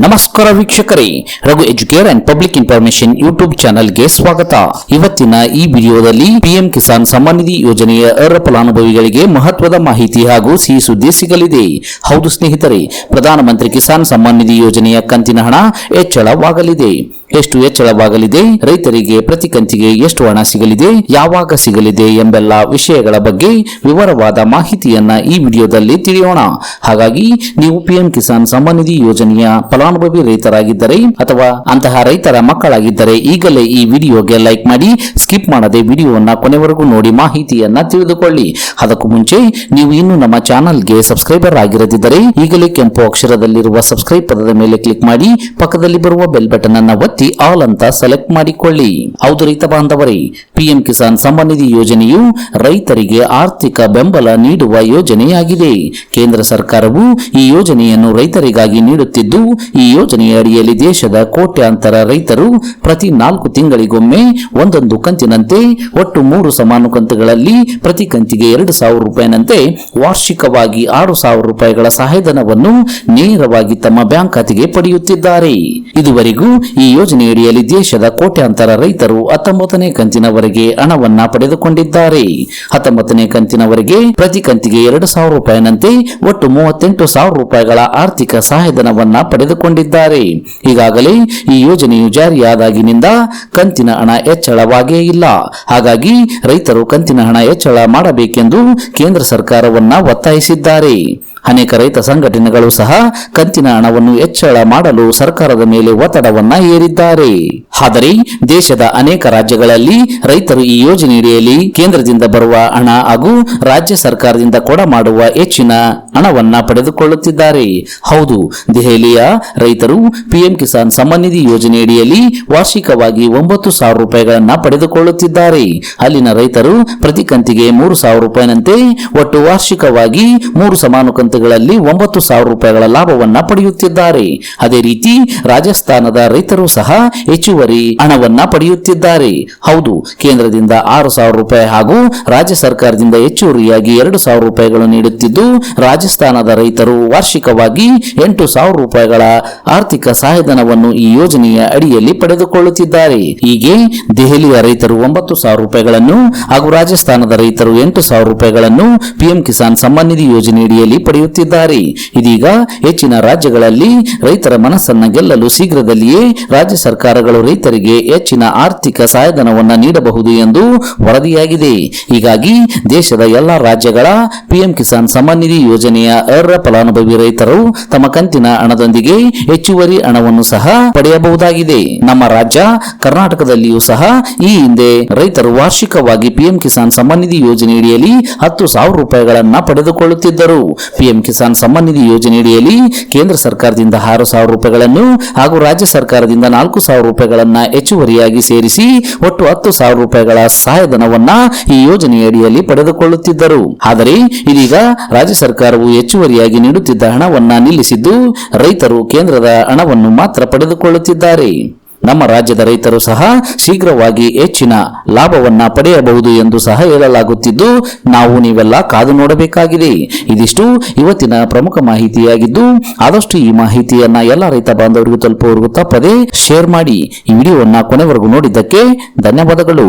ನಮಸ್ಕಾರ ವೀಕ್ಷಕರೇ, Raghu educare and public information YouTube ಚಾನೆಲ್ಗೆ ಸ್ವಾಗತ. ಇವತ್ತಿನ ಈ ವಿಡಿಯೋದಲ್ಲಿ ಪಿಎಂ ಕಿಸಾನ್ ಸಮ್ಮಾನ್ ನಿಧಿ ಯೋಜನೆಯ ಅರ್ಹ ಫಲಾನುಭವಿಗಳಿಗೆ ಮಹತ್ವದ ಮಾಹಿತಿ ಹಾಗೂ ಸಿಹಿ ಸುದ್ದಿ ಸಿಗಲಿದೆ. ಹೌದು ಸ್ನೇಹಿತರೆ, ಪ್ರಧಾನಮಂತ್ರಿ ಕಿಸಾನ್ ಸಮ್ಮಾನ್ ನಿಧಿ ಯೋಜನೆಯ ಕಂತಿನ ಹಣ ಹೆಚ್ಚಳವಾಗಲಿದೆ. ಎಷ್ಟು ಹೆಚ್ಚಳವಾಗಲಿದೆ ರೈತರಿಗೆ ಪ್ರತಿ ಕಂತಿಗೆ ಎಷ್ಟು ಹಣ ಸಿಗಲಿದೆ? ಯಾವಾಗ ಸಿಗಲಿದೆ ಎಂಬೆಲ್ಲ ವಿಷಯಗಳ ಬಗ್ಗೆ ವಿವರವಾದ ಮಾಹಿತಿಯನ್ನ ಈ ವಿಡಿಯೋದಲ್ಲಿ ತಿಳಿಯೋಣ. ಹಾಗಾಗಿ ನೀವು ಪಿಎಂ ಕಿಸಾನ್ ಸಮ್ಮಾನ್ ನಿಧಿ ಯೋಜನೆಯ ಫಲಾನುಭವಿ ರೈತರಾಗಿದ್ದರೆ ಅಥವಾ ಅಂತಹ ರೈತರ ಮಕ್ಕಳಾಗಿದ್ದರೆ ಈಗಲೇ ಈ ವಿಡಿಯೋಗೆ ಲೈಕ್ ಮಾಡಿ, ಸ್ಕಿಪ್ ಮಾಡದೆ ವಿಡಿಯೋವನ್ನ ಕೊನೆವರೆಗೂ ನೋಡಿ ಮಾಹಿತಿಯನ್ನ ತಿಳಿದುಕೊಳ್ಳಿ. ಅದಕ್ಕೂ ಮುಂಚೆ ನೀವು ಇನ್ನು ನಮ್ಮ ಚಾನಲ್ಗೆ ಸಬ್ಸ್ಕ್ರೈಬರ್ ಆಗಿರದಿದ್ದರೆ ಈಗಲೇ ಕೆಂಪು ಅಕ್ಷರದಲ್ಲಿರುವ ಸಬ್ಸ್ಕ್ರೈಬ್ ಪದದ ಮೇಲೆ ಕ್ಲಿಕ್ ಮಾಡಿ, ಪಕ್ಕದಲ್ಲಿ ಬರುವ ಬೆಲ್ ಬಟನ್ ಅನ್ನು ಒತ್ತಿ. ಆಲ್ ಅಂತ ಸೆಲೆಕ್ಟ್ ಮಾಡಿಕೊಳ್ಳಿ. ಹೌದು ರೈತ ಬಾಂಧವರೇ ಪಿಎಂ ಕಿಸಾನ್ ನಿಧಿ ಯೋಜನೆಯು ರೈತರಿಗೆ ಆರ್ಥಿಕ ಬೆಂಬಲ ನೀಡುವ ಯೋಜನೆಯಾಗಿದೆ. ಕೇಂದ್ರ ಸರ್ಕಾರವು ಈ ಯೋಜನೆಯನ್ನು ರೈತರಿಗಾಗಿ ನೀಡುತ್ತಿದ್ದು, ಈ ಯೋಜನೆಯ ಅಡಿಯಲ್ಲಿ ದೇಶದ ಕೋಟ್ಯಾಂತರ ರೈತರು ಪ್ರತಿ ನಾಲ್ಕು ತಿಂಗಳಿಗೊಮ್ಮೆ ಒಂದೊಂದು ಕಂತಿನಂತೆ, ಒಟ್ಟು ಮೂರು ಸಮಾನು ಕಂತುಗಳಲ್ಲಿ ಪ್ರತಿ ಕಂತಿಗೆ ಎರಡು ಸಾವಿರ ರೂಪಾಯಿನಂತೆ ವಾರ್ಷಿಕವಾಗಿ ಆರು ಸಾವಿರ ರೂಪಾಯಿಗಳ ಸಹಾಯಧನವನ್ನು ನೇರವಾಗಿ ತಮ್ಮ ಬ್ಯಾಂಕ್ ಖಾತೆಗೆ ಪಡೆಯುತ್ತಿದ್ದಾರೆ. ಇದುವರೆಗೂ ಈ ಯೋಜನೆಯಡಿಯಲ್ಲಿ ದೇಶದ ಕೋಟ್ಯಾಂತರ ರೈತರು ಹತ್ತೊಂಬತ್ತನೇ ಕಂತಿನವರೆಗೆ ಹಣವನ್ನ ಪಡೆದುಕೊಂಡಿದ್ದಾರೆ. ಹತ್ತೊಂಬತ್ತನೇ ಕಂತಿನವರೆಗೆ ಪ್ರತಿ ಕಂತಿಗೆ ಎರಡು ಸಾವಿರ ರೂಪಾಯಿನಂತೆ ಒಟ್ಟು ಮೂವತ್ತೆಂಟು ಸಾವಿರ ರೂಪಾಯಿಗಳ ಆರ್ಥಿಕ ಸಹಾಯಧನವನ್ನ ಪಡೆದುಕೊಂಡಿದ್ದಾರೆ. ಈಗಾಗಲೇ ಈ ಯೋಜನೆಯು ಜಾರಿಯಾದಾಗಿನಿಂದ ಕಂತಿನ ಹಣ ಹೆಚ್ಚಳವಾಗೇ ಇಲ್ಲ. ಹಾಗಾಗಿ ರೈತರು ಕಂತಿನ ಹಣ ಹೆಚ್ಚಳ ಮಾಡಬೇಕೆಂದು ಕೇಂದ್ರ ಸರ್ಕಾರವನ್ನ ಒತ್ತಾಯಿಸಿದ್ದಾರೆ. ಅನೇಕ ರೈತ ಸಂಘಟನೆಗಳು ಸಹ ಕಂತಿನ ಹಣವನ್ನು ಹೆಚ್ಚಳ ಮಾಡಲು ಸರ್ಕಾರದ ಮೇಲೆ ಒತ್ತಡವನ್ನ ಹೇರಿದ್ದಾರೆ. ಆದರೆ ದೇಶದ ಅನೇಕ ರಾಜ್ಯಗಳಲ್ಲಿ ರೈತರು ಈ ಯೋಜನೆಯಡಿಯಲ್ಲಿ ಕೇಂದ್ರದಿಂದ ಬರುವ ಹಣ ಹಾಗೂ ರಾಜ್ಯ ಸರ್ಕಾರದಿಂದ ಕೊಡ ಮಾಡುವ ಹೆಚ್ಚಿನ ಹಣವನ್ನ ಪಡೆದುಕೊಳ್ಳುತ್ತಿದ್ದಾರೆ. ಹೌದು, ದೆಹಲಿಯ ರೈತರು ಪಿಎಂ ಕಿಸಾನ್ ಸಮ್ಮಾನ್ ನಿಧಿ ಯೋಜನೆಯಡಿಯಲ್ಲಿ ವಾರ್ಷಿಕವಾಗಿ ಒಂಬತ್ತು ಸಾವಿರ ರೂಪಾಯಿಗಳನ್ನ ಪಡೆದುಕೊಳ್ಳುತ್ತಿದ್ದಾರೆ. ಅಲ್ಲಿನ ರೈತರು ಪ್ರತಿ ಕಂತಿಗೆ ಮೂರು ಸಾವಿರ ರೂಪಾಯಿನಂತೆ ಒಟ್ಟು ವಾರ್ಷಿಕವಾಗಿ ಮೂರು ಸಮಾನು ಕಂತುಗಳಲ್ಲಿ ಒಂಬತ್ತು ಸಾವಿರ ರೂಪಾಯಿಗಳ ಲಾಭವನ್ನ ಪಡೆಯುತ್ತಿದ್ದಾರೆ. ಅದೇ ರೀತಿ ರಾಜಸ್ಥಾನದ ರೈತರು ಸಹ ಹೆಚ್ಚುವರಿ ಹಣವನ್ನ ಪಡೆಯುತ್ತಿದ್ದಾರೆ. ಹೌದು, ಕೇಂದ್ರದಿಂದ ಆರು ಸಾವಿರ ರೂಪಾಯಿ ಹಾಗೂ ರಾಜ್ಯ ಸರ್ಕಾರದಿಂದ ಹೆಚ್ಚುವರಿಯಾಗಿ ಎರಡು ಸಾವಿರ ರೂಪಾಯಿಗಳು ನೀಡುತ್ತಿದ್ದು ರಾಜಸ್ಥಾನದ ರೈತರು ವಾರ್ಷಿಕವಾಗಿ ಎಂಟು ಸಾವಿರ ರೂಪಾಯಿಗಳ ಆರ್ಥಿಕ ಸಹಾಯಧನವನ್ನು ಈ ಯೋಜನೆಯ ಅಡಿಯಲ್ಲಿ ಪಡೆದುಕೊಳ್ಳುತ್ತಿದ್ದಾರೆ. ಹೀಗೆ ದೆಹಲಿಯ ರೈತರು ಒಂಬತ್ತು ಸಾವಿರ ರೂಪಾಯಿಗಳನ್ನು ಹಾಗೂ ರಾಜಸ್ಥಾನದ ರೈತರು ಎಂಟು ಸಾವಿರ ರೂಪಾಯಿಗಳನ್ನು ಪಿಎಂ ಕಿಸಾನ್ ಸಮ್ಮಾನ್ ನಿಧಿ ಯೋಜನೆಯಡಿಯಲ್ಲಿ ಪಡೆಯುತ್ತಿದ್ದಾರೆ. ಇದೀಗ ಹೆಚ್ಚಿನ ರಾಜ್ಯಗಳಲ್ಲಿ ರೈತರ ಮನಸ್ಸನ್ನು ಗೆಲ್ಲಲು ಶೀಘ್ರದಲ್ಲಿಯೇ ರಾಜ್ಯ ಸರ್ಕಾರಗಳು ರೈತರಿಗೆ ಹೆಚ್ಚಿನ ಆರ್ಥಿಕ ಸಹಾಯಧನವನ್ನು ನೀಡಬಹುದು ಎಂದು ವರದಿಯಾಗಿದೆ. ಹೀಗಾಗಿ ದೇಶದ ಎಲ್ಲಾ ರಾಜ್ಯಗಳ ಪಿಎಂ ಕಿಸಾನ್ ಸಮ್ಮಾನ್ ನಿಧಿ ಯೋಜನೆಯ ಅರ್ಹ ಫಲಾನುಭವಿ ರೈತರು ತಮ್ಮ ಕಂತಿನ ಹಣದೊಂದಿಗೆ ಹೆಚ್ಚುವರಿ ಹಣವನ್ನು ಸಹ ಪಡೆಯಬಹುದಾಗಿದೆ. ನಮ್ಮ ರಾಜ್ಯ, ಕರ್ನಾಟಕದಲ್ಲಿಯೂ ಸಹ ಈ ಹಿಂದೆ ರೈತರು ವಾರ್ಷಿಕವಾಗಿ ಪಿಎಂ ಕಿಸಾನ್ ಸಮ್ಮಾನ್ ನಿಧಿ ಯೋಜನೆಯಡಿಯಲ್ಲಿ ಹತ್ತು ಸಾವಿರ ರೂಪಾಯಿಗಳನ್ನ ಪಡೆದುಕೊಳ್ಳುತ್ತಿದ್ದರು. ಪಿಎಂ ಕಿಸಾನ್ ಸಮ್ಮಾನ್ ನಿಧಿ ಯೋಜನೆಯಡಿಯಲ್ಲಿ ಕೇಂದ್ರ ಸರ್ಕಾರದಿಂದ ಆರು ಸಾವಿರ ರೂಪಾಯಿಗಳನ್ನು ಹಾಗೂ ರಾಜ್ಯ ಸರ್ಕಾರದಿಂದ ನಾಲ್ಕು ಸಾವಿರ ರೂಪಾಯಿಗಳನ್ನ ಹೆಚ್ಚುವರಿಯಾಗಿ ಸೇರಿಸಿ ಒಟ್ಟು ಹತ್ತು ಸಾವಿರ ರೂಪಾಯಿಗಳ ಸಹಾಯಧನವನ್ನ ಈ ಯೋಜನೆಯಡಿಯಲ್ಲಿ ಪಡೆದುಕೊಳ್ಳುತ್ತಿದ್ದರು. ಆದರೆ ಇದೀಗ ರಾಜ್ಯ ಸರ್ಕಾರವು ಹೆಚ್ಚುವರಿಯಾಗಿ ನೀಡುತ್ತಿದ್ದ ಹಣವನ್ನು ನಿಲ್ಲಿಸಿದ್ದು ರೈತರು ಕೇಂದ್ರದ ಹಣವನ್ನು ಮಾತ್ರ ಪಡೆದುಕೊಳ್ಳುತ್ತಿದ್ದಾರೆ. ನಮ್ಮ ರಾಜ್ಯದ ರೈತರು ಸಹ ಶೀಘ್ರವಾಗಿ ಹೆಚ್ಚಿನ ಲಾಭವನ್ನ ಪಡೆಯಬಹುದು ಎಂದು ಸಹ ಹೇಳಲಾಗುತ್ತಿದ್ದು, ನಾವು ನೀವೆಲ್ಲ ಕಾದು ನೋಡಬೇಕಾಗಿದೆ. ಇದಿಷ್ಟು ಇವತ್ತಿನ ಪ್ರಮುಖ ಮಾಹಿತಿಯಾಗಿದ್ದು, ಆದಷ್ಟು ಈ ಮಾಹಿತಿಯನ್ನ ಎಲ್ಲ ರೈತ ಬಾಂಧವರಿಗೂ ತಲುಪುವವರೆಗೂ ತಪ್ಪದೆ ಶೇರ್ ಮಾಡಿ ಈ ವಿಡಿಯೋವನ್ನ ಕೊನೆವರೆಗೂ ನೋಡಿದ್ದಕ್ಕೆ ಧನ್ಯವಾದಗಳು.